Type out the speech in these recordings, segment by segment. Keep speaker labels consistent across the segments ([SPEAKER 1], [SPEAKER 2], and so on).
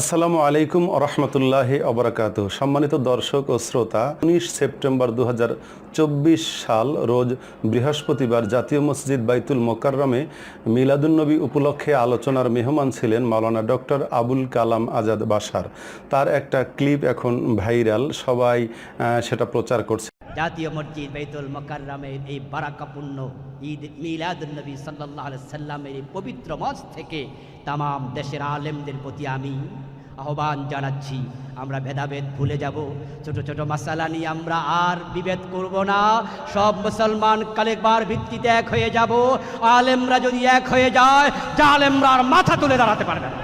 [SPEAKER 1] আসসালামু আলাইকুম রহমতুল্লাহ অবরাকাত সম্মানিত দর্শক ও শ্রোতা, উনিশ সেপ্টেম্বর দু হাজার চব্বিশ সাল রোজ বৃহস্পতিবার জাতীয় মসজিদ বাইতুল মোকাররমে মিলাদুন্নবী উপলক্ষে আলোচনার মেহমান ছিলেন মাওলানা ডক্টর আবুল কালাম আজাদ বাসার তার একটা ক্লিপ এখন ভাইরাল, সবাই সেটা প্রচার করছে।
[SPEAKER 2] জাতীয় মসজিদ বাইতুল মকাররামের এই বারাকাপূর্ণ ঈদ মিলাদুলনবী সাল্লাহ সাল্লামের এই পবিত্র মঞ্চ থেকে তামাম দেশের আলেমদের প্রতি আমি আহ্বান জানাচ্ছি। আমরা ভেদাভেদ ভুলে যাব। ছোট ছোট মাসালা নিয়ে আমরা আর বিভেদ করব না। সব মুসলমান কালেকবার ভিত্তিতে এক হয়ে যাব। আলেমরা যদি এক হয়ে যায়, জালেমরা আর মাথা তুলে দাঁড়াতে পারবে না।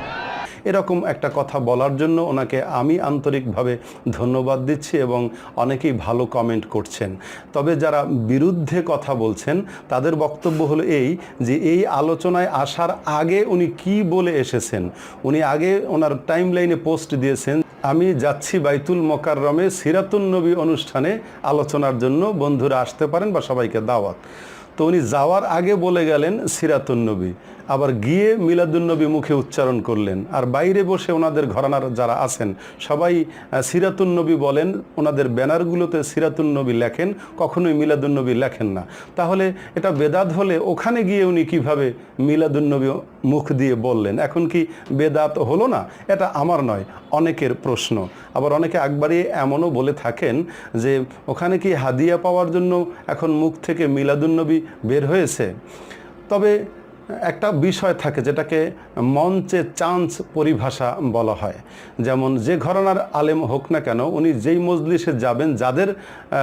[SPEAKER 1] এরকম একটা কথা বলার জন্য ওনাকে আমি আন্তরিকভাবে ধন্যবাদ দিচ্ছি এবং অনেকেই ভালো কমেন্ট করছেন। তবে যারা বিরুদ্ধে কথা বলছেন, তাদের বক্তব্য হলো এই যে, এই আলোচনায় আসার আগে উনি কি বলে এসেছেন? উনি আগে ওনার টাইম লাইনে পোস্ট দিয়েছেন, আমি যাচ্ছি বাইতুল মোকাররমে সিরাতুন নবী অনুষ্ঠানে আলোচনার জন্য, বন্ধুরা আসতে পারেন বা সবাইকে দাওয়াত। তো উনি যাওয়ার আগে বলে গেলেন সিরাতুন্নবী আবার গিয়ে মিলাদুন্নবী মুখে উচ্চারণ করলেন। আর বাইরে বসে ওনাদের ঘরানার যারা আছেন, সবাই সিরাতুন্নবী বলেন, ওনাদের ব্যানারগুলোতে সিরাতুন্নবী লেখেন, কখনোই মিলাদুন্নবী লেখেন না। তাহলে এটা বেদাত হলে ওখানে গিয়ে উনি কীভাবে মিলাদুন্নবী মুখ দিয়ে বললেন? এখন কি বেদাত হলো না? এটা আমার নয়, অনেকের প্রশ্ন। আবার অনেকে একবারই এমনও বলে থাকেন যে, ওখানে কি হাদিয়া পাওয়ার জন্য এখন মুখ থেকে মিলাদুন্নবী বের হয়েছে? তবে একটা বিষয় থাকে যেটাকে মঞ্চে চান্স পরিভাষা বলা হয়। যেমন যে ঘরানার আলেম হোক না কেন, উনি যেই মজলিসে যাবেন, যাদের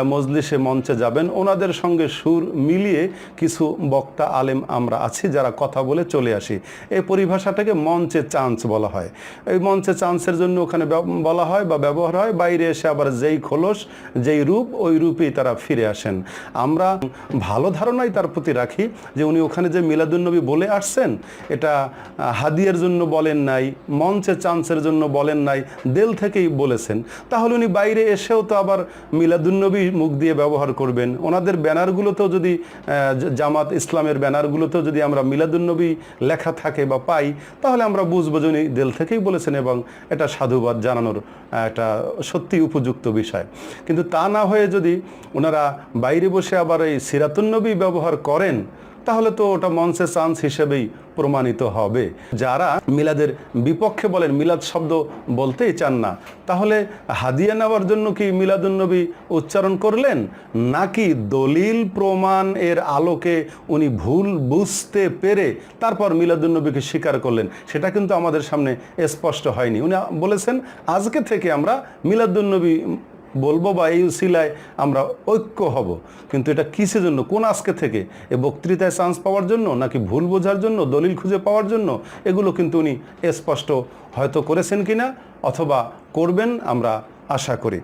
[SPEAKER 1] মজলিসে মঞ্চে যাবেন, ওনাদের সঙ্গে সুর মিলিয়ে কিছু বক্তা আলেম আমরা আছি যারা কথা বলে চলে আসি। এই পরিভাষাটাকে মঞ্চে চান্স বলা হয়। এই মঞ্চে চান্সের জন্য ওখানে বলা হয় বা ব্যবহার হয়, বাইরে এসে আবার যেই খোলস, যেই রূপ, ওই রূপেই তারা ফিরে আসেন। আমরা ভালো ধারণাই তার প্রতি রাখি যে উনি ওখানে যে মিলাদুন্নবী বলে আসছেন, এটা হাদিয়ার জন্য বলেন নাই, মঞ্চে চান্সের জন্য বলেন নাই, দেল থেকেই বলেছেন। তাহলে উনি বাইরে এসেও তো আবার মিলাদুন্নবী মুখ দিয়ে ব্যবহার করবেন। ওনাদের ব্যানারগুলোতেও যদি জামাত ইসলামের ব্যানারগুলোতেও যদি আমরা মিলাদুন্নবী লেখা থাকে বা পাই, তাহলে আমরা বুঝব যে উনি দেল থেকেই বলেছেন এবং এটা সাধুবাদ জানানোর একটা সত্যি উপযুক্ত বিষয়। কিন্তু তা না হয়ে যদি ওনারা বাইরে বসে আবার এই সিরাতুন্নবী ব্যবহার করেন তাহলে তো ওটা মঞ্চে চান্স হিসেবেই প্রমাণিত হবে। যারা মিলাদের বিপক্ষে বলেন, মিলাদ শব্দ বলতেই চান না, তাহলে হাদিয়া নেওয়ার জন্য কি মিলাদুন্নবী উচ্চারণ করলেন? নাকি দলিল প্রমাণ এর আলোকে উনি ভুল বুঝতে পেরে তারপর মিলাদুন্নবীকে স্বীকার করলেন? সেটা কিন্তু আমাদের সামনে স্পষ্ট হয়নি। উনি বলেছেন, আজকে থেকে আমরা মিলাদুন্নবী বলব বা এই উসিলায় আমরা ঐক্য হব। কিন্তু এটা কিসের জন্য? কোন আজকে থেকে? এ বক্তৃতায় চান্স পাওয়ার জন্য নাকি ভুল বোঝার জন্য, দলিল খুঁজে পাওয়ার জন্য? এগুলো কিন্তু উনি স্পষ্ট হয়তো করেছেন কিনা অথবা করবেন আমরা আশা করি।